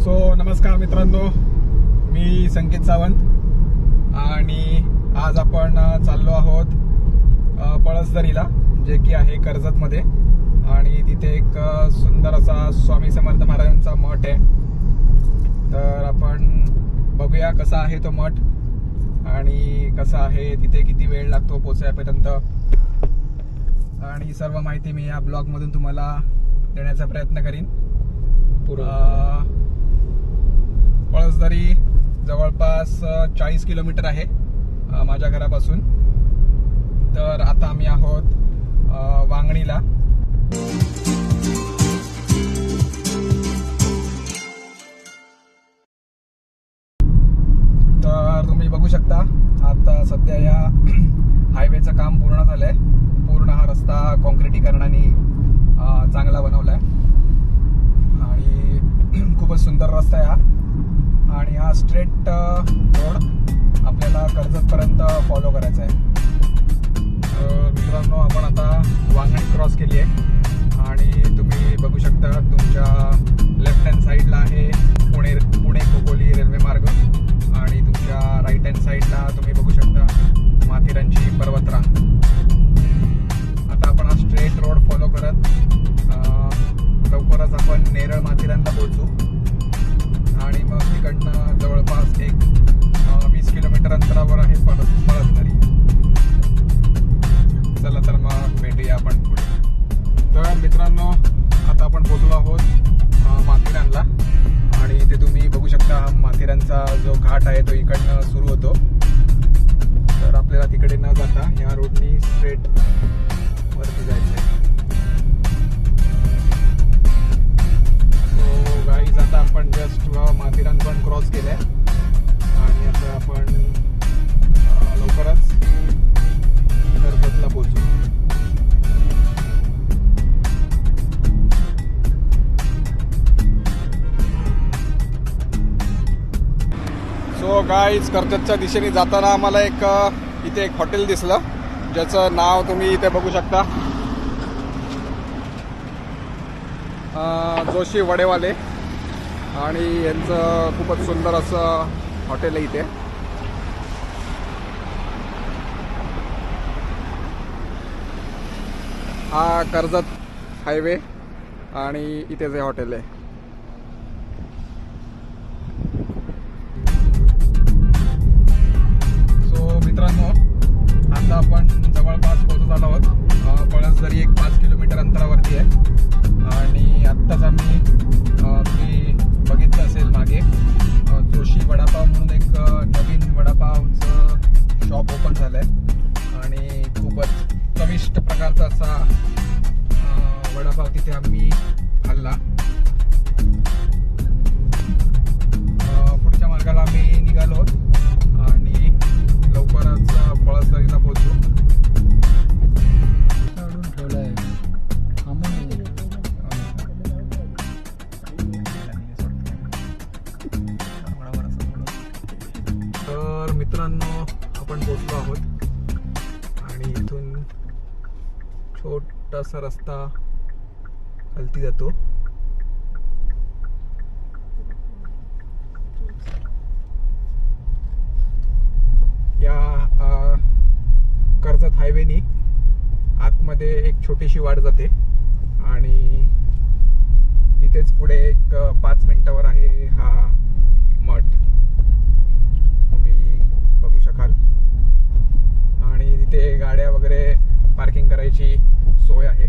So नमस्कार मित्रांनो. मी संकेत सावंत आणि आज आपण चाललो आहोत पळसदरीला जे की आहे कर्जतमध्ये. आणि तिथे एक सुंदर असा स्वामी समर्थ महाराजांचा मठ आहे. तर आपण बघूया कसा आहे तो मठ आणि कसा आहे तिथे किती वेळ लागतो पोचायपर्यंत आणि सर्व माहिती मी या ब्लॉगमधून तुम्हाला देण्याचा प्रयत्न करीन. अ, जवळपास चाळीस किलोमीटर आहे माझ्या घरापासून. तर आता आम्ही आहोत वांगणीला. तर तुम्ही बघू शकता आता सध्या या हायवेचं काम पूर्ण झालंय. पूर्ण हा रस्ता कॉन्क्रिटीकरणाने चांगला चांगला बनवलाय. आणि खूपच सुंदर रस्ता आहे हा. आणि हा स्ट्रेट रोड आपल्याला कर्जतपर्यंत फॉलो करायचा आहे. मित्रांनो आपण आता वांगणी क्रॉस केली आहे. आणि तुम्ही बघू शकता तुमच्या लेफ्ट हँड साईडला आहे पुणे पुणे खोपोली रेल्वे मार्ग. आणि तुमच्या राईट हँड साईडला तुम्ही बघू शकता माथेरानची पर्वतरांग. आता आपण हा स्ट्रेट रोड फॉलो करत लवकरच आपण नेरळ माथेरानला पोहोचू. मित्रांनो आता आपण पोचलो आहोत माथेरानला. आणि इथे तुम्ही बघू शकता हा माथेरानचा जो घाट आहे तो इकडनं सुरू होतो. तर आपल्याला तिकडे न जाता या रोडनी स्ट्रेट वरती जायचं आहे सकाळीच कर्जतच्या दिशेने जाताना आम्हाला एक इथे एक हॉटेल दिसलं. ज्याचं नाव तुम्ही इथे बघू शकता. जोशी वडेवाले. आणि यांचं खूपच सुंदर असं हॉटेल आहे इथे. हा कर्जत हायवे आणि इथे जे हॉटेल आहे. आहे. आणि आत्ताच आम्ही मी तुम्ही बघितलं असेल मागे जोशी वडापाव म्हणून एक नवीन वडापावचं शॉप ओपन झालं आहे आणि खूपच चविष्ट प्रकारचा असा वडापाव तिथे आम्ही खाल्ला. पुढच्या मार्गाला आम्ही निघालो. आहोत आणि लवकरच अं, पळसदरीला पोहोचू. छोटासा रस्ता खालती जातो. या कर्जत हायवेनी आतमध्ये एक छोटीशी वाट जाते आणि इथेच पुढे एक पाच मिनिटावर आहे हा मठ. तुम्ही बघू शकाल. आणि तिथे गाड्या वगैरे पार्किंग करायची सोय आहे.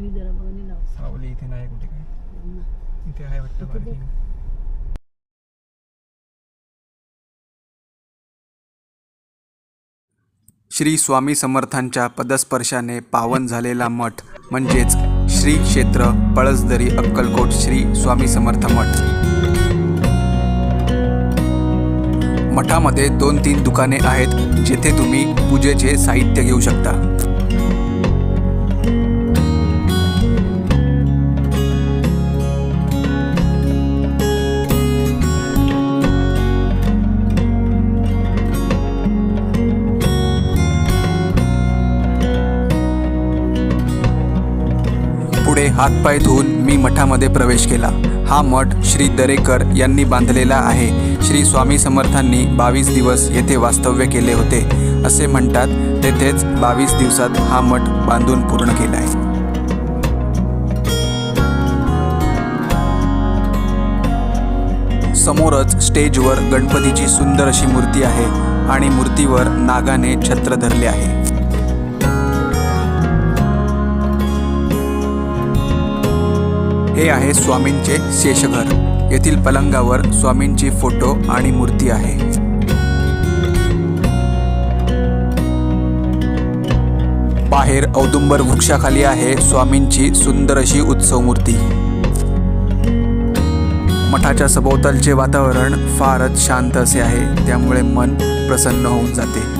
सावली जरा बघणी लाव सावली इथे नाही कुठे काय? इथे आहे वाटतं बघ. पार्किंग श्री स्वामी समर्थांच्या पदस्पर्शाने पावन झालेला मठ म्हणजेच श्री क्षेत्र पळसदरी अक्कलकोट श्री स्वामी समर्थ मठ. मठामध्ये दोन तीन दुकाने आहेत जेथे तुम्ही पूजेचे साहित्य घेऊ शकता. पुढे हातपाय धुवून मी मठामध्ये प्रवेश केला. हा मठ श्री दरेकर यांनी बांधलेला आहे. श्री स्वामी समर्थांनी बावीस दिवस येथे वास्तव्य केले होते. असे म्हणतात तेथेच बावीस दिवसात हा मठ बांधून पूर्ण केला आहे. समोरच स्टेजवर गणपतीची सुंदर अशी मूर्ती आहे आणि मूर्तीवर नागाने छत्र धरले आहे. हे आहे स्वामींचे शेषघर. येथील पलंगावर स्वामींची फोटो आणि मूर्ती आहे. बाहेर औदुंबर वृक्षाखाली आहे स्वामींची सुंदर अशी उत्सव मूर्ती. मठाच्या सभोवतालचे वातावरण फारच शांत असे आहे त्यामुळे मन प्रसन्न होऊन जाते.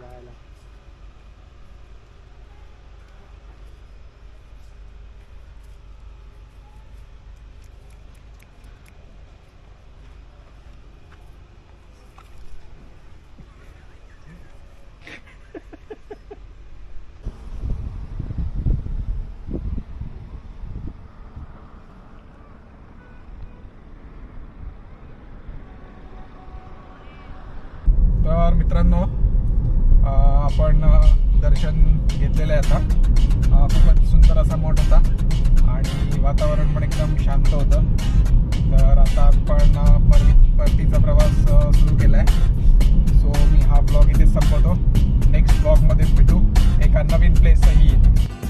तर मित्रांनो अ, आपण दर्शन घेतलेलं आहे आता. खूपच सुंदर असा मठ होता आणि वातावरण पण एकदम शांत होतं. तर आता आपण अ, परतीचा प्रवास सुरू केला आहे सो मी हा ब्लॉग इथेच संपवतो. नेक्स्ट ब्लॉगमध्ये भेटू. एका नवीन प्लेसही येईल